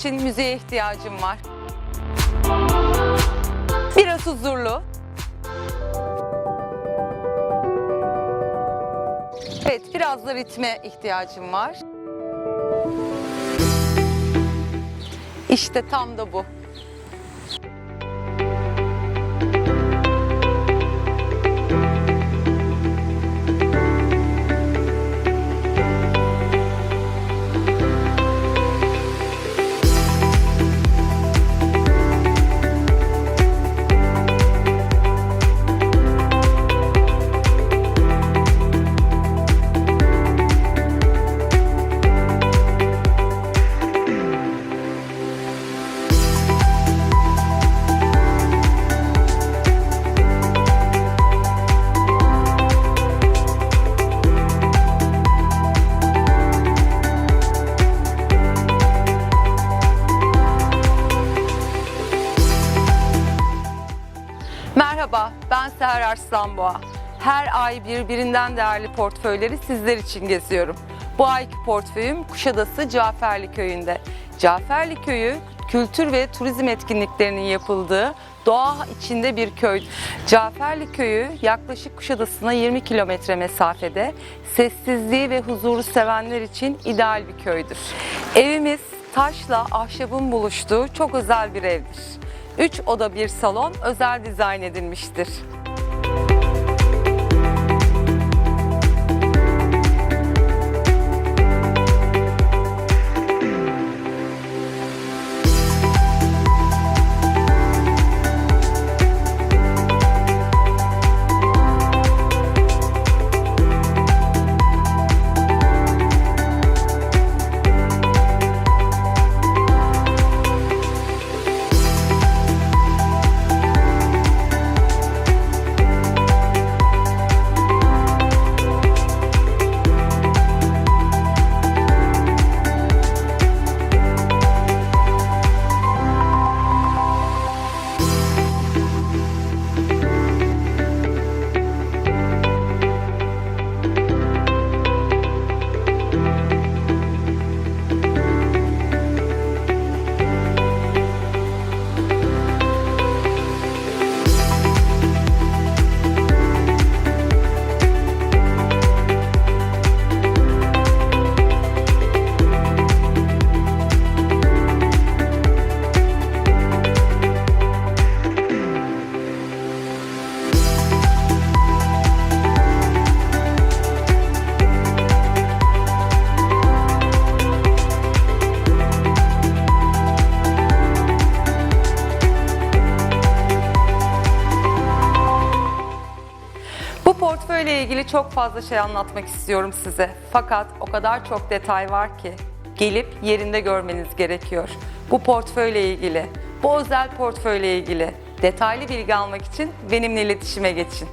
için müziğe ihtiyacım var. Biraz huzurlu. Evet, biraz da ritme ihtiyacım var. İşte tam da bu. Merhaba, ben Seher Arslanboğa. Her ay birbirinden değerli portföyleri sizler için geziyorum. Bu ayki portföyüm Kuşadası Caferli Köyü'nde. Caferli Köyü kültür ve turizm etkinliklerinin yapıldığı doğa içinde bir köy. Caferli Köyü yaklaşık Kuşadası'na 20 kilometre mesafede sessizliği ve huzuru sevenler için ideal bir köydür. Evimiz taşla ahşabın buluştuğu çok özel bir evdir. 3 oda bir salon özel dizayn edilmiştir. İlgili çok fazla şey anlatmak istiyorum size. Fakat o kadar çok detay var ki gelip yerinde görmeniz gerekiyor. Bu portföyle ilgili, bu özel portföyle ilgili detaylı bilgi almak için benimle iletişime geçin.